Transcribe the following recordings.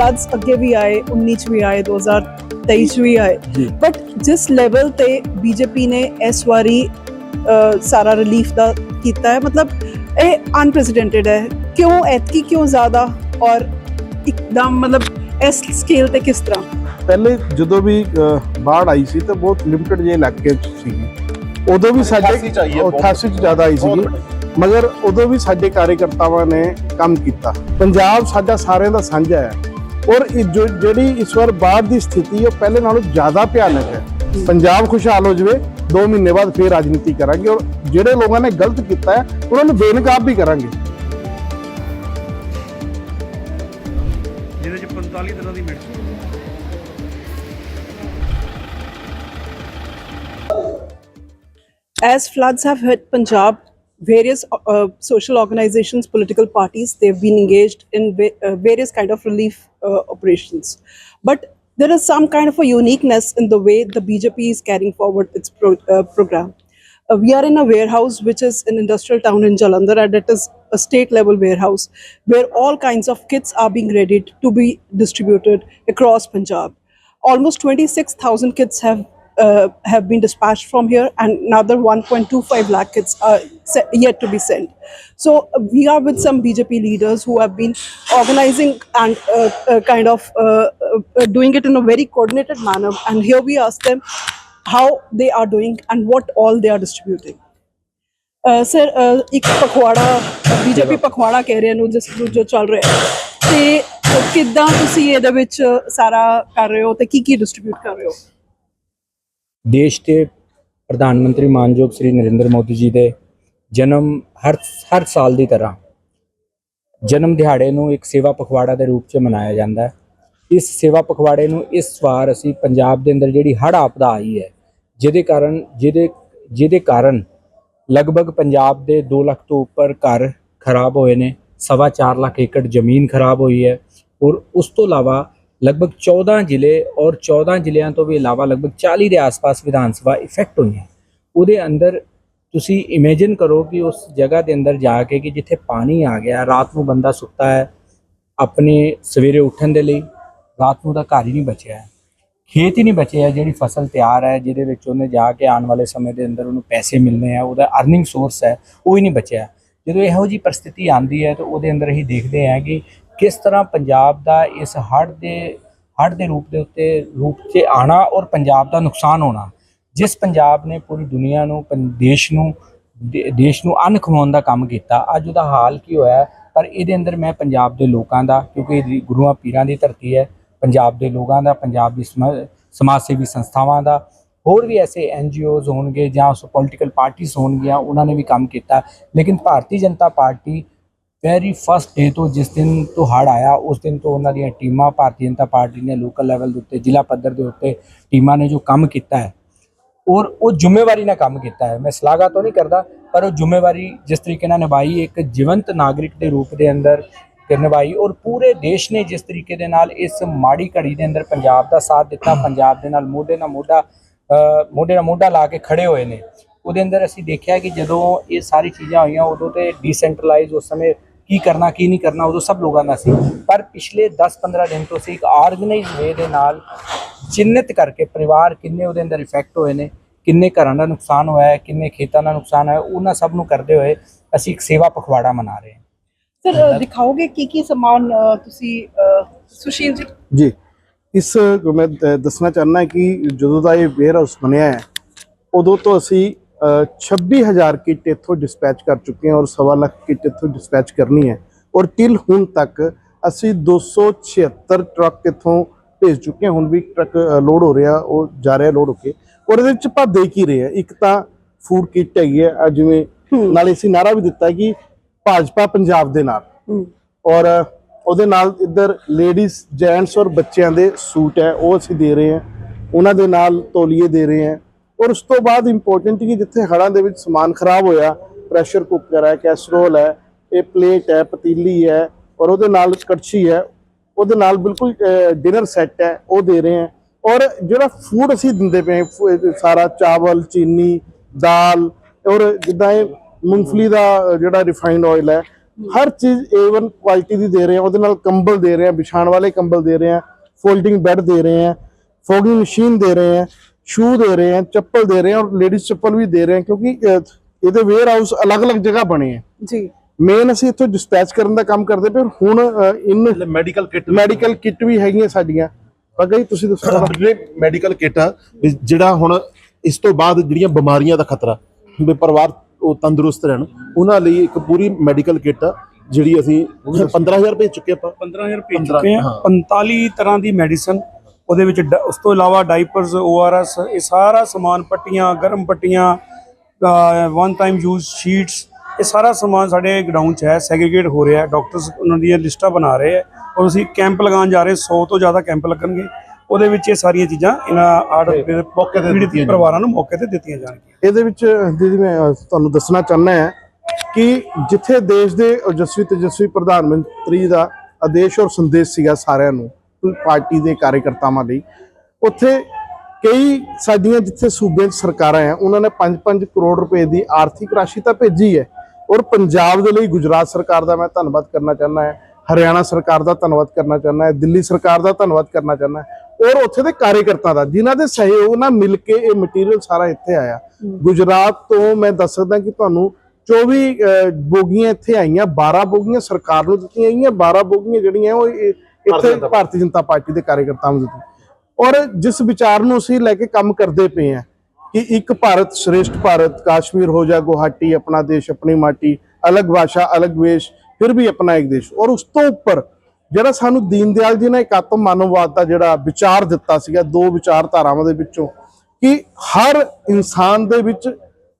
Floods ਅੱਗੇ ਵੀ ਆਏ 19 ਚ ਵੀ ਆਏ 2023 ਚ ਵੀ ਆਏ। ਜੀ। ਬਟ ਜਿਸ ਲੈਵਲ ਤੇ ਬੀਜੇਪੀ ਨੇ ਇਸ ਵਾਰੀ ਸਾਰਾ ਰਿਲੀਫ ਦਾ ਕੀਤਾ ਹੈ ਮਤਲਬ ਇਹ ਅਨਪ੍ਰੈਸੀਡੈਂਟਡ ਹੈ। ਕਿਉਂ ਐਤਕੀ ਕਿਉਂ ਜ਼ਿਆਦਾ? ਔਰ ਇੱਕਦਮ ਮਤਲਬ ਇਸ ਸਕੇਲ ਤੇ ਕਿਸ ਤਰ੍ਹਾਂ? ਪਹਿਲੇ ਜਦੋਂ ਵੀ ਬਾੜ ਆਈ ਸੀ ਤਾਂ ਬਹੁਤ ਲਿਮਟਿਡ ਜਿਹੇ ਇਲਾਕੇ ਚ ਸੀ। ਉਦੋਂ ਵੀ ਸਾਡੇ 88 ਚ ਆਈ ਹੈ, ਬਹੁਤ 88 ਚ ਜ਼ਿਆਦਾ ਆਈ ਸੀ। ਮਗਰ ਉਦੋਂ ਵੀ ਸਾਡੇ ਕਾਰਜਕਰਤਾਵਾਂ ਨੇ ਕੰਮ ਕੀਤਾ। ਪੰਜਾਬ ਸਾਡਾ ਸਾਰਿਆਂ ਦਾ ਸਾਂਝਾ ਹੈ। ਔਰ ਜਿਹੜੀ ਇਸ ਵਾਰ ਬਾੜ ਦੀ ਸਥਿਤੀ ਉਹ ਪਹਿਲੇ ਨਾਲੋਂ ਜ਼ਿਆਦਾ ਭਿਆਨਕ ਹੈ। ਪੰਜਾਬ ਖੁਸ਼ਹਾਲ ਹੋ ਜਾਵੇ 2 ਮਹੀਨੇ ਬਾਅਦ ਫੇਰ ਰਾਜਨੀਤੀ ਕਰਾਂਗੇ ਔਰ ਜਿਹੜੇ ਲੋਕਾਂ ਨੇ ਗਲਤ ਕੀਤਾ ਹੈ ਉਹਨਾਂ ਨੂੰ ਬੇਨਕਾਬ ਵੀ ਕਰਾਂਗੇ। ਜਿਹਦੇ ਚ 45 ਦਿਨਾਂ ਦੀ ਮਿਹਨਤ as floods have hit Punjab, various uh, social organizations, political parties, they've been engaged in va- uh, various kind of relief uh, operations. But there is some kind of a uniqueness in the way the BJP is carrying forward its pro- uh, program. Uh, we are in a warehouse which is an industrial town in Jalandhar, and it is a state level warehouse where all kinds of kits are being readied to be distributed across Punjab. Almost 26,000 kits have uh, have been dispatched from here, and another 1.25 lakh kits are se- yet to be sent. So uh, we are with some BJP leaders who have been organizing and uh, uh, kind of uh, uh, uh, doing it in a very coordinated manner. And here we ask them how they are doing and what all they are distributing. A, sir ਅ, ਇੱਕ Pakhwada BJP Pakhwada ਕਹਿ ਰਹੇ ਨੂੰ ਜਿਸ ਜੋ ਚੱਲ ਰਿਹਾ ਹੈ ਤੇ ਕਿੱਦਾਂ ਤੁਸੀਂ ਇਹਦੇ ਵਿੱਚ ਸਾਰਾ ਕਰ ਰਹੇ ਹੋ ਤੇ ਕੀ ਕੀ ਡਿਸਟ੍ਰੀਬਿਊਟ ਕਰ ਰਹੇ ਹੋ ਦੇਸ਼ ਦੇ ਪ੍ਰਧਾਨ ਮੰਤਰੀ ਮਾਨਯੋਗ ਸ੍ਰੀ ਨਰਿੰਦਰ ਮੋਦੀ ਜੀ ਦੇ ਜਨਮ ਹਰ ਹਰ ਸਾਲ ਦੀ ਤਰ੍ਹਾਂ ਜਨਮ ਦਿਹਾੜੇ ਨੂੰ ਇੱਕ ਸੇਵਾ ਪਖਵਾੜਾ ਦੇ ਰੂਪ 'ਚ ਮਨਾਇਆ ਜਾਂਦਾ ਹੈ। ਇਸ ਸੇਵਾ ਪਖਵਾੜੇ ਨੂੰ ਇਸ ਵਾਰ ਅਸੀਂ ਪੰਜਾਬ ਦੇ ਅੰਦਰ ਜਿਹੜੀ ਹੜ੍ਹ ਆਪਦਾ ਆਈ ਹੈ, ਜਿਹਦੇ ਕਾਰਨ, ਜਿਹਦੇ ਜਿਹਦੇ ਕਾਰਨ ਲਗਭਗ ਪੰਜਾਬ ਦੇ 2 ਲੱਖ ਤੋਂ ਉੱਪਰ ਘਰ ਖਰਾਬ ਹੋਏ ਨੇ, ਸਵਾ ਚਾਰ ਲੱਖ ਏਕੜ ਜ਼ਮੀਨ ਖਰਾਬ ਹੋਈ ਹੈ ਔਰ ਉਸ ਤੋਂ ਇਲਾਵਾ ਲਗਭਗ 14 ਜ਼ਿਲ੍ਹੇ ਔਰ 14 ਜ਼ਿਲ੍ਹਿਆਂ ਤੋਂ ਵੀ ਇਲਾਵਾ ਲਗਭਗ 40 ਦੇ ਆਸ-ਪਾਸ ਵਿਧਾਨ ਸਭਾ ਇਫੈਕਟ ਹੋਈਆਂ ਉਹਦੇ ਅੰਦਰ ਤੁਸੀਂ ਇਮੇਜਿਨ ਕਰੋ ਕਿ ਉਸ ਜਗ੍ਹਾ ਦੇ ਅੰਦਰ ਜਾ ਕੇ ਕਿ ਜਿੱਥੇ ਪਾਣੀ ਆ ਗਿਆ ਰਾਤ ਨੂੰ ਬੰਦਾ ਸੁੱਤਾ ਹੈ ਆਪਣੇ ਸਵੇਰੇ ਉੱਠਣ ਦੇ ਲਈ ਰਾਤ ਨੂੰ ਦਾ ਘਰ ਹੀ ਨਹੀਂ ਬਚਿਆ ਹੈ। ਖੇਤ ਹੀ ਨਹੀਂ ਬਚਿਆ ਹੈ, ਜਿਹੜੀ ਫਸਲ ਤਿਆਰ ਹੈ ਜਿਹਦੇ ਵਿੱਚ ਉਹਨੇ ਜਾ ਕੇ ਆਉਣ ਵਾਲੇ ਸਮੇਂ ਦੇ ਅੰਦਰ ਉਹਨੂੰ ਪੈਸੇ ਮਿਲਨੇ ਆ ਉਹਦਾ ਅਰਨਿੰਗ ਸੋਰਸ ਹੈ ਉਹ ਹੀ ਨਹੀਂ ਬਚਿਆ। ਜਦੋਂ ਇਹੋ ਜੀ ਪਰਿਸਥਿਤੀ ਆਂਦੀ ਹੈ ਤਾਂ ਉਹਦੇ ਅੰਦਰ ਅਸੀਂ ਦੇਖਦੇ ਹਾਂ ਕਿ ਕਿਸ ਤਰ੍ਹਾਂ ਪੰਜਾਬ ਦਾ ਇਸ ਹੜ੍ਹ ਦੇ ਹੜ੍ਹ ਦੇ ਰੂਪ ਦੇ ਉੱਤੇ ਰੂਪ 'ਚ ਆਣਾ ਔਰ ਪੰਜਾਬ ਦਾ ਨੁਕਸਾਨ ਹੋਣਾ? ਜਿਸ ਪੰਜਾਬ ਨੇ ਪੂਰੀ ਦੁਨੀਆ ਨੂੰ, ਪੰ- ਦੇਸ਼ ਨੂੰ, ਦੇ- ਦੇਸ਼ ਨੂੰ ਅੰਨ ਖਵਾਉਣ ਦਾ ਕੰਮ ਕੀਤਾ, ਅੱਜ ਉਹਦਾ ਹਾਲ ਕੀ ਹੋਇਆ ਪਰ ਇਹਦੇ ਅੰਦਰ ਮੈਂ ਪੰਜਾਬ ਦੇ ਲੋਕਾਂ ਦਾ, ਕਿਉਂਕਿ ਇਹ ਗੁਰੂਆਂ ਪੀਰਾਂ ਦੀ ਧਰਤੀ ਹੈ, ਪੰਜਾਬ ਦੇ ਲੋਕਾਂ ਦਾ, ਪੰਜਾਬ ਦੀ ਸਮਾ- ਸਮਾਜ ਸੇਵੀ ਸੰਸਥਾਵਾਂ ਦਾ, ਹੋਰ ਵੀ ਐਸੇ ਐਨਜੀਓਜ਼ ਹੋਣਗੇ ਜਾਂ ਉਸ ਪੋਲੀਟੀਕਲ ਪਾਰਟੀਆਂ ਹੋਣਗੀਆਂ, ਉਹਨਾਂ ਨੇ ਵੀ ਕੰਮ ਕੀਤਾ। ਲੇਕਿਨ Bharatiya Janata party very first day ਤੋਂ ਜਿਸ ਦਿਨ ਤੋਂ ਹੜ੍ਹ ਆਇਆ, ਉਸ ਦਿਨ ਤੋਂ ਉਹਨਾਂ ਦੀਆਂ ਟੀਮਾਂ ਭਾਰਤੀ ਜਨਤਾ ਪਾਰਟੀ ਨੇ ਲੋਕਲ ਲੈਵਲ ਦੇ ਉੱਤੇ, ਜ਼ਿਲ੍ਹਾ ਪੱਧਰ ਦੇ ਉੱਤੇ ਟੀਮਾਂ ਨੇ ਜੋ ਕੰਮ ਕੀਤਾ ਹੈ, ਔਰ ਉਹ ਜ਼ਿੰਮੇਵਾਰੀ ਨਾਲ ਕੰਮ ਕੀਤਾ ਹੈ। ਮੈਂ ਸ਼ਲਾਘਾ ਤੋਂ ਨਹੀਂ ਕਰਦਾ, ਪਰ ਉਹ ਜ਼ਿੰਮੇਵਾਰੀ ਜਿਸ ਤਰੀਕੇ ਨਾਲ ਨਿਭਾਈ, ਇੱਕ ਜੀਵੰਤ ਨਾਗਰਿਕ ਦੇ ਰੂਪ ਦੇ ਅੰਦਰ ਕਿ ਨਿਭਾਈ, ਔਰ ਪੂਰੇ ਦੇਸ਼ ਨੇ ਜਿਸ ਤਰੀਕੇ ਦੇ ਨਾਲ ਇਸ ਮਾੜੀ ਘੜੀ ਦੇ ਅੰਦਰ ਪੰਜਾਬ ਦਾ ਸਾਥ ਦਿੱਤਾ, ਪੰਜਾਬ ਦੇ ਨਾਲ ਮੋਢੇ ਨਾਲ ਮੋਢਾ ਮੋਢੇ ਨਾਲ ਮੋਢਾ ਲਾ ਕੇ ਖੜੇ ਹੋਏ ਨੇ। ਉਹਦੇ ਅੰਦਰ ਅਸੀਂ ਦੇਖਿਆ ਕਿ ਜਦੋਂ ਇਹ ਸਾਰੀ ਚੀਜ਼ਾਂ ਹੋਈਆਂ, ਉਦੋਂ ਤੇ ਡੀਸੈਂਟਰਲਾਈਜ਼ ਉਸ ਸਮੇਂ ਕੀ ਕਰਨਾ ਕੀ ਨਹੀਂ ਕਰਨਾ ਉਦੋਂ ਸਭ ਲੋਕਾਂ ਦਾ ਸੀ। ਪਰ ਪਿਛਲੇ 10-15 ਦਿਨ ਤੋਂ ਅਸੀਂ ਇੱਕ ਆਰਗੇਨਾਈਜ਼ ਵੇ ਦੇ ਨਾਲ ਚਿੰਨਿਤ ਕਰਕੇ ਪਰਿਵਾਰ ਕਿੰਨੇ ਉਹਦੇ ਅੰਦਰ ਇਫੈਕਟ ਹੋਏ ਨੇ ਕਿੰਨੇ ਘਰਾਂ ਦਾ ਨੁਕਸਾਨ ਹੋਇਆ ਹੈ ਕਿੰਨੇ ਖੇਤਾਂ ਦਾ ਨੁਕਸਾਨ ਹੋਇਆ ਹੈ, ਉਹਨਾਂ ਸਭ ਨੂੰ ਕਰਦੇ ਹੋਏ ਅਸੀਂ ਇੱਕ ਸੇਵਾ ਪਖਵਾੜਾ ਮਨਾ ਰਹੇ ਹਾਂ। ਸਰ ਦਿਖਾਓਗੇ ਕੀ ਕੀ ਸਮਾਨ ਤੁਸੀਂ ਸੁਸ਼ੀਲ ਜੀ? ਜੀ ਇਸ ਮੈਂ ਦੱਸਣਾ ਚਾਹੁੰਦਾ ਕਿ ਜਦੋਂ ਦਾ ਇਹ ਵੇਅਰ ਹਾਊਸ ਬਣਿਆ ਹੈ ਉਦੋਂ ਤੋਂ ਅਸੀਂ 26000 ਕਿੱਟ ਇੱਥੋਂ ਡਿਸਪੈਚ ਕਰ ਚੁੱਕੇ ਹਾਂ ਔਰ ਸਵਾ ਲੱਖ ਕਿੱਟ ਇੱਥੋਂ ਡਿਸਪੈਚ ਕਰਨੀ ਹੈ। ਔਰ ਟਿਲ ਹੁਣ ਤੱਕ ਅਸੀਂ 276 ਟਰੱਕ ਇੱਥੋਂ ਭੇਜ ਚੁੱਕੇ ਹਾਂ। ਹੁਣ ਵੀ ਟਰੱਕ ਲੋਡ ਹੋ ਰਿਹਾ ਉਹ ਜਾ ਰਿਹਾ ਲੋਡ ਹੋ ਕੇ। ਔਰ ਇਹਦੇ ਵਿੱਚ ਆਪਾਂ ਦੇਖ ਹੀ ਰਹੇ ਹਾਂ। ਇੱਕ ਤਾਂ ਫੂਡ ਕਿੱਟ ਹੈਗੀ ਹੈ ਆਹ ਜਿਵੇਂ ਨਾਲੇ ਅਸੀਂ ਨਾਰਾ ਵੀ ਦਿੱਤਾ ਕਿ ਭਾਜਪਾ ਪੰਜਾਬ ਦੇ ਨਾਲ। ਔਰ ਉਹਦੇ ਨਾਲ ਇੱਧਰ ਲੇਡੀਜ਼ ਜੈਂਟਸ ਔਰ ਬੱਚਿਆਂ ਦੇ ਸੂਟ ਹੈ ਉਹ ਅਸੀਂ ਦੇ ਰਹੇ ਹਾਂ। ਉਹਨਾਂ ਦੇ ਨਾਲ ਤੋਲੀਏ ਦੇ ਰਹੇ ਹਾਂ। ਔਰ ਉਸ ਤੋਂ ਬਾਅਦ ਇੰਪੋਰਟੈਂਟ ਕਿ ਜਿੱਥੇ ਹੜਾਂ ਦੇ ਵਿੱਚ ਸਮਾਨ ਖਰਾਬ ਹੋਇਆ ਪ੍ਰੈਸ਼ਰ ਕੁੱਕਰ ਹੈ ਕੈਸਰੋਲ ਹੈ, ਇਹ ਪਲੇਟ ਹੈ, ਪਤੀਲੀ ਹੈ ਔਰ ਉਹਦੇ ਨਾਲ ਕੜਛੀ ਹੈ, ਉਹਦੇ ਨਾਲ ਬਿਲਕੁਲ ਡਿਨਰ ਸੈੱਟ ਹੈ, ਉਹ ਦੇ ਰਹੇ ਹਾਂ ਔਰ ਜਿਹੜਾ ਫੂਡ ਅਸੀਂ ਦਿੰਦੇ ਪਏ ਫੂ- ਸਾਰਾ ਚਾਵਲ, ਚੀਨੀ, ਦਾਲ ਔਰ ਜਿੱਦਾਂ ਇਹ ਮੂੰਗਫਲੀ ਦਾ ਜਿਹੜਾ ਰਿਫਾਈਨਡ ਆਇਲ ਹੈ, ਹਰ ਚੀਜ਼ A1 ਕੁਆਲਿਟੀ ਦੀ ਦੇ ਰਹੇ ਆ ਉਹਦੇ ਨਾਲ ਕੰਬਲ ਦੇ ਰਹੇ ਆ ਵਿਛਾਣ ਵਾਲੇ ਕੰਬਲ ਦੇ ਰਹੇ ਆ ਫੋਲਡਿੰਗ ਬੈੱਡ ਦੇ ਰਹੇ ਆ ਫੋਗਿੰਗ ਮਸ਼ੀਨ ਦੇ ਰਹੇ ਆ ਸ਼ੂ ਦੇ ਰਹੇ ਆ ਚੱਪਲ ਦੇ ਰਹੇ ਆ ਔਰ ਲੇਡੀਜ਼ ਚੱਪਲ ਵੀ ਦੇ ਰਹੇ ਆ ਕਿਉਂਕਿ ਇਹਦੇ ਵੇਅਰ ਹਾਊਸ ਅਲੱਗ-ਅਲੱਗ ਜਗ੍ਹਾ ਬਣੇ ਆ। ਜੀ। ਮੇਨ ਅਸੀਂ ਇੱਥੋਂ ਡਿਸਪੈਚ ਕਰਨ ਦਾ ਕੰਮ ਕਰਦੇ ਪਏ ਹੁਣ ਇਨ ਮੈਡੀਕਲ ਕਿੱਟ ਮੈਡੀਕਲ ਕਿੱਟ ਵੀ ਹੈਗੀਆਂ ਸਾਡੀਆਂ। ਪੱਗਾ ਜੀ ਤੁਸੀਂ ਦੱਸੋ ਮੈਡੀਕਲ ਕਿੱਟ ਜਿਹੜਾ ਹੁਣ ਇਸ ਤੋਂ ਬਾਅਦ ਜਿਹੜੀਆਂ ਬਿਮਾਰੀਆਂ ਦਾ ਖਤਰਾ ਵੀ ਪਰਿਵਾਰ ਉਹ ਤੰਦਰੁਸਤ ਰਹਿਣ ਉਹਨਾਂ ਲਈ ਇੱਕ ਪੂਰੀ ਮੈਡੀਕਲ ਕਿੱਟ ਆ ਜਿਹੜੀ ਅਸੀਂ 15000 ਰੁਪਏ ਚੁੱਕੇ ਆਪਾਂ। 15000 ਭੇਜ 15 ਚੁੱਕੇ ਆ ਹਾਂ। 45 ਤਰ੍ਹਾਂ ਦੀ ਮੈਡੀਸਨ ਉਹਦੇ ਵਿੱਚ ਉਸ ਤੋਂ ਇਲਾਵਾ ਡਾਈਪਰਸ ਓਆਰਐਸ ਇਹ ਸਾਰਾ ਸਮਾਨ ਪੱਟੀਆਂ ਗਰਮ ਪੱਟੀਆਂ ਵਨ ਟਾਈਮ ਯੂਜ਼ ਸ਼ੀਟਸ ਇਹ ਸਾਰਾ ਸਮਾਨ ਸਾਡੇ ਗਡਾਊਨ 'ਚ ਹੈ ਸੈਗਰੀਗੇਟ ਹੋ ਰਿਹਾ ਡਾਕਟਰਸ ਉਹਨਾਂ ਦੀਆਂ ਲਿਸਟਾਂ ਬਣਾ ਰਹੇ ਹੈ। ਔਰ ਅਸੀਂ ਕੈਂਪ ਲਗਾਉਣ ਜਾ ਰਹੇ 100 ਤੋਂ ਜ਼ਿਆਦਾ ਕੈਂਪ ਲੱਗਣਗੇ। ਉਹਦੇ ਵਿੱਚ ਇਹ ਸਾਰੀਆਂ ਚੀਜ਼ਾਂ ਇਹਨਾਂ ਆਰਟ ਮੌਕੇ ਤੇ ਦਿੱਤੀਆਂ ਪਰਿਵਾਰਾਂ ਨੂੰ ਮੌਕੇ ਤੇ ਦਿੱਤੀਆਂ ਜਾਣਗੀਆਂ। ਇਹਦੇ ਵਿੱਚ ਦੀਦੀ ਮੈਂ ਤੁਹਾਨੂੰ ਦੱਸਣਾ ਚਾਹੁੰਦਾ ਹਾਂ ਕਿ ਜਿੱਥੇ ਦੇਸ਼ ਦੇ ਓਜਸਵੀ ਤੇਜਸਵੀ ਪ੍ਰਧਾਨ ਮੰਤਰੀ ਦਾ ਆਦੇਸ਼ ਔਰ ਸੰਦੇਸ਼ ਸੀਗਾ ਸਾਰਿਆਂ ਨੂੰ ਪਾਰਟੀ ਦੇ ਕਾਰਜਕਰਤਾਵਾਂ ਲਈ। ਉੱਥੇ ਕਈ ਸਾਡੀਆਂ ਜਿੱਥੇ ਸੂਬੇ 'ਚ ਸਰਕਾਰਾਂ ਆ ਉਹਨਾਂ ਨੇ 5-5 ਕਰੋੜ ਰੁਪਏ ਦੀ ਆਰਥਿਕ ਰਾਸ਼ੀ ਤਾਂ ਭੇਜੀ ਹੈ। ਔਰ ਪੰਜਾਬ ਦੇ ਲਈ ਗੁਜਰਾਤ ਸਰਕਾਰ ਦਾ ਮੈਂ ਧੰਨਵਾਦ ਕਰਨਾ ਚਾਹੁੰਦਾ ਹਾਂ ਹਰਿਆਣਾ ਸਰਕਾਰ ਦਾ ਧੰਨਵਾਦ ਕਰਨਾ ਚਾਹੁੰਦਾ ਹਾਂ ਦਿੱਲੀ ਸਰਕਾਰ ਦਾ ਧੰਨਵਾਦ ਕਰਨਾ ਚਾਹੁੰਦਾ ਹਾਂ। ਔਰ ਉੱਥੇ ਦੇ ਕਾਰਜਕਰਤਾ ਦਾ ਜਿਨ੍ਹਾਂ ਦੇ ਸਹਿਯੋਗ ਨਾਲ ਮਿਲ ਕੇ ਇਹ ਮਟੀਰੀਅਲ ਸਾਰਾ ਇੱਥੇ ਆਇਆ। ਗੁਜਰਾਤ ਤੋਂ ਮੈਂ ਦੱਸ ਸਕਦਾ ਕਿ ਤੁਹਾਨੂੰ 24 ਅਹ, ਬੋਗੀਆਂ ਇੱਥੇ ਆਈਆਂ 12 ਬੋਗੀਆਂ ਸਰਕਾਰ ਨੂੰ ਦਿੱਤੀਆਂ ਗਈਆਂ 12 ਬੋਗੀਆਂ ਜਿਹੜੀਆਂ ਉਹ ਇੱਥੇ ਭਾਰਤੀ ਜਨਤਾ ਪਾਰਟੀ ਦੇ ਕਾਰਜਕਰਤਾਵਾਂ ਨੂੰ ਦਿੱਤੀਆਂ ਔਰ ਜਿਸ ਵਿਚਾਰ ਨੂੰ ਅਸੀਂ ਲੈ ਕੇ ਕੰਮ ਕਰਦੇ ਪਏ ਹਾਂ ਕਿ ਇੱਕ ਭਾਰਤ ਸ਼੍ਰੇਸ਼ਠ ਭਾਰਤ ਕਾਸ਼ਮੀਰ ਹੋ ਜਾ ਗੁਹਾਟੀ ਆਪਣਾ ਦੇਸ਼ ਆਪਣੀ ਮਾਟੀ ਅਲੱਗ ਭਾਸ਼ਾ ਅਲੱਗ ਵੇਸ਼ ਫਿਰ ਵੀ ਆਪਣਾ ਇੱਕ ਦੇਸ਼। ਔਰ ਉਸ ਤੋਂ ਉੱਪਰ ਜਿਹੜਾ ਸਾਨੂੰ ਦੀਨ ਦਿਆਲ ਜੀ ਨੇ ਇੱਕ ਆਤਮ ਮਾਨਵਵਾਦ ਦਾ ਜਿਹੜਾ ਵਿਚਾਰ ਦਿੱਤਾ ਸੀਗਾ ਦੋ ਵਿਚਾਰਧਾਰਾਵਾਂ ਦੇ ਵਿੱਚੋਂ ਕਿ ਹਰ ਇਨਸਾਨ ਦੇ ਵਿੱਚ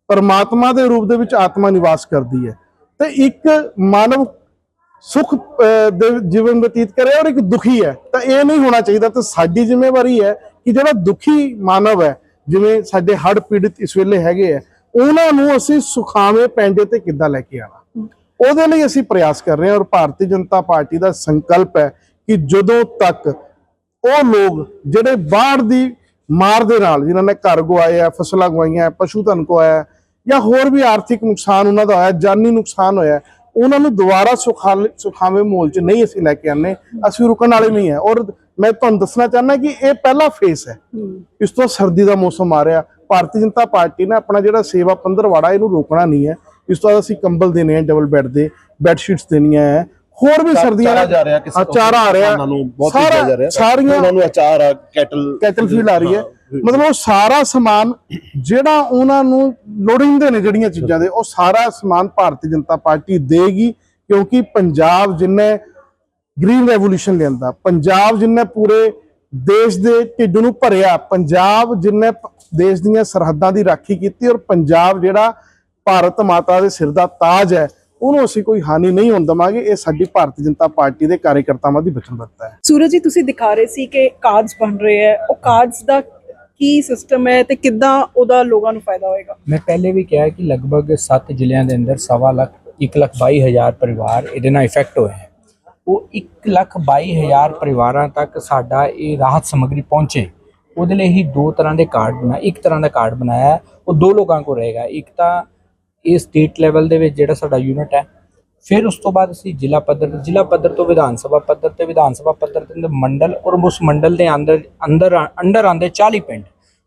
ਪਰਮਾਤਮਾ ਦੇ ਰੂਪ ਦੇ ਵਿੱਚ ਆਤਮਾ ਨਿਵਾਸ ਕਰਦੀ ਹੈ। ਤੇ ਇੱਕ ਮਾਨਵ ਸੁਖ ਦੇ ਜੀਵਨ ਬਤੀਤ ਕਰੇ ਔਰ ਇੱਕ ਦੁਖੀ ਹੈ। ਤਾਂ ਇਹ ਨਹੀਂ ਹੋਣਾ ਚਾਹੀਦਾ ਤਾਂ ਸਾਡੀ ਜ਼ਿੰਮੇਵਾਰੀ ਹੈ ਕਿ ਜਿਹੜਾ ਦੁਖੀ ਮਾਨਵ ਹੈ, ਜਿਵੇਂ ਸਾਡੇ ਹੜ ਪੀੜਿਤ ਇਸ ਵੇਲੇ ਹੈਗੇ ਆ ਉਹਨਾਂ ਨੂੰ ਅਸੀਂ ਸੁਖਾਵੇਂ ਪੈਂਡੇ ਤੇ ਕਿੱਦਾਂ ਲੈ ਕੇ ਆਣਾ ਉਹਦੇ ਲਈ ਅਸੀਂ ਪ੍ਰਯਾਸ ਕਰ ਰਹੇ ਹਾਂ ਔਰ ਭਾਰਤੀ ਜਨਤਾ ਪਾਰਟੀ ਦਾ ਸੰਕਲਪ ਹੈ ਕਿ ਜਦੋਂ ਤੱਕ ਉਹ ਲੋਕ ਜਿਹੜੇ ਬਾੜ ਦੀ ਮਾਰ ਦੇ ਨਾਲ, ਜਿਨ੍ਹਾਂ ਨੇ ਘਰ ਗਵਾਏ ਆ, ਫਸਲਾਂ ਗਵਾਈਆਂ, ਪਸ਼ੂ ਧਨ ਗਵਾਇਆ ਜਾਂ ਹੋਰ ਵੀ ਆਰਥਿਕ ਨੁਕਸਾਨ ਉਹਨਾਂ ਦਾ ਹੋਇਆ, ਜਾਨੀ ਨੁਕਸਾਨ ਹੋਇਆ ਉਹਨਾਂ ਨੂੰ ਦੁਬਾਰਾ ਸੁਖਾਲੇ ਸੁਖਾਵੇਂ ਮਾਹੌਲ 'ਚ ਨਹੀਂ ਅਸੀਂ ਲੈ ਕੇ ਆਨੇ ਅਸੀਂ ਰੁਕਣ ਵਾਲੇ ਨਹੀਂ ਹੈ। ਔਰ ਮੈਂ ਤੁਹਾਨੂੰ ਦੱਸਣਾ ਚਾਹੁੰਦਾ ਕਿ ਇਹ ਪਹਿਲਾ ਫੇਸ ਹੈ। ਇਸ ਤੋਂ ਸਰਦੀ ਦਾ ਮੌਸਮ ਆ ਰਿਹਾ। ਭਾਰਤੀ ਜਨਤਾ ਪਾਰਟੀ ਨੇ ਆਪਣਾ ਜਿਹੜਾ ਸੇਵਾ ਪੰਦਰਵਾੜਾ ਇਹਨੂੰ ਰੋਕਣਾ ਨਹੀਂ ਹੈ। ਇਸ ਤੋਂ ਬਾਅਦ ਅਸੀਂ ਕੰਬਲ ਦੇਣੇ ਆ ਡਬਲ ਬੈੱਡ ਦੇ ਬੈੱਡ ਸ਼ੀਟਸ ਦੇਣੀਆਂ ਹੈ। ਹੋਰ ਵੀ ਸਰਦੀਆਂ ਚਾਰਾ ਜਾ ਰਿਹਾ ਕਿਸੇ ਹਾਂ, ਚਾਰਾ ਆ ਰਿਹਾ। ਉਹਨਾਂ ਨੂੰ ਬਹੁਤ ਸਾਰਾ- ਭੇਜਿਆ ਜਾ ਰਿਹਾ। ਸਾਰੀਆਂ ਉਹਨਾਂ ਨੂੰ ਅਚਾਰ ਆ ਕੈਟਲ ਕੈਟਲ ਫੀਲ ਆ ਰਹੀ ਹੈ। ਮਤਲਬ ਉਹ ਸਾਰਾ ਸਮਾਨ ਜਿਹੜਾ ਉਹਨਾਂ ਨੂੰ ਲੋੜੀਂਦੇ ਨੇ ਜਿਹੜੀਆਂ ਚੀਜ਼ਾਂ ਦੇ, ਉਹ ਸਾਰਾ ਸਮਾਨ ਭਾਰਤੀ ਜਨਤਾ ਪਾਰਟੀ ਦੇਗੀ, ਕਿਉਂਕਿ ਪੰਜਾਬ ਜਿੰਨੇ ਗ੍ਰੀਨ ਰੈਵੋਲੂਸ਼ਨ ਲਿਆਂਦਾ, ਪੰਜਾਬ ਜਿੰਨੇ ਪੂਰੇ ਦੇਸ਼ ਦੇ ਢਿੱਡ ਨੂੰ ਭਰਿਆ, ਪੰਜਾਬ ਜਿੰਨੇ ਦੇਸ਼ ਦੀਆਂ ਸਰਹੱਦਾਂ ਦੀ ਰਾਖੀ ਕੀਤੀ ਔਰ ਪੰਜਾਬ ਜਿਹੜਾ ਭਾਰਤ ਮਾਤਾ ਦੇ ਸਿਰ ਦਾ ਤਾਜ ਹੈ, ਉਹਨੂੰ ਅਸੀਂ ਕੋਈ ਹਾਨੀ ਨਹੀਂ ਹੋਣ ਦੇਵਾਂਗੇ, ਇਹ ਸਾਡੀ ਭਾਰਤੀ ਜਨਤਾ ਪਾਰਟੀ ਦੇ ਕਾਰਜਕਰਤਾਵਾਂ ਦੀ ਵਚਨਬੱਧਤਾ ਹੈ। ਸੂਰਜ ਜੀ, ਤੁਸੀਂ ਦਿਖਾ ਰਹੇ ਸੀ ਕਿ ਕਾਰਡਸ ਬਣ ਰਹੇ ਹੈ, ਉਹ ਕਾਰਡਸ ਦਾ ਕੀ ਸਿਸਟਮ ਹੈ ਤੇ ਕਿੱਦਾਂ ਉਹਦਾ ਲੋਕਾਂ ਨੂੰ ਫਾਇਦਾ ਹੋਏਗਾ? ਮੈਂ ਪਹਿਲੇ ਵੀ ਕਿਹਾ ਕਿ ਲਗਭਗ 7 ਜ਼ਿਲ੍ਹਿਆਂ ਦੇ ਅੰਦਰ ਸਵਾ ਲੱਖ, ਇੱਕ ਲੱਖ ਬਾਈ ਹਜ਼ਾਰ ਪਰਿਵਾਰ ਇਹਦੇ ਨਾਲ ਇਫੈਕਟ ਹੋਏ ਹੈ। ਉਹ ਇੱਕ ਲੱਖ ਬਾਈ ਹਜ਼ਾਰ ਪਰਿਵਾਰਾਂ ਤੱਕ ਸਾਡਾ ਇਹ ਰਾਹਤ ਸਮੱਗਰੀ ਪਹੁੰਚੇ। ਉਹਦੇ ਲਈ ਹੀ ਦੋ ਤਰ੍ਹਾਂ ਦੇ ਕਾਰਡ ਬਣਾ, ਇੱਕ ਤਰ੍ਹਾਂ ਦਾ ਕਾਰਡ ਬਣਾਇਆ ਉਹ ਦੋ ਲੋਕਾਂ ਕੋਲ ਰਹੇਗਾ। ਇੱਕ ਤਾਂ ਇਹ ਸਟੇਟ ਲੈਵਲ ਦੇ ਵਿੱਚ ਜਿਹੜਾ ਸਾਡਾ ਯੂਨਿਟ ਹੈ ਫਿਰ ਉਸ ਤੋਂ ਬਾਅਦ ਅਸੀਂ ਜ਼ਿਲ੍ਹਾ ਪੱਧਰ ਜ਼ਿਲ੍ਹਾ ਪੱਧਰ ਤੋਂ ਵਿਧਾਨ ਸਭਾ ਪੱਧਰ ਤੇ ਵਿਧਾਨ ਸਭਾ ਪੱਧਰ ਤੇ ਮੰਡਲ ਔਰ ਉਸ ਮੰਡਲ ਦੇ ਅੰਦਰ ਅੰਦਰ, ਅੰਡਰ ਆਂਦੇ 40 ਪਿੰਡ।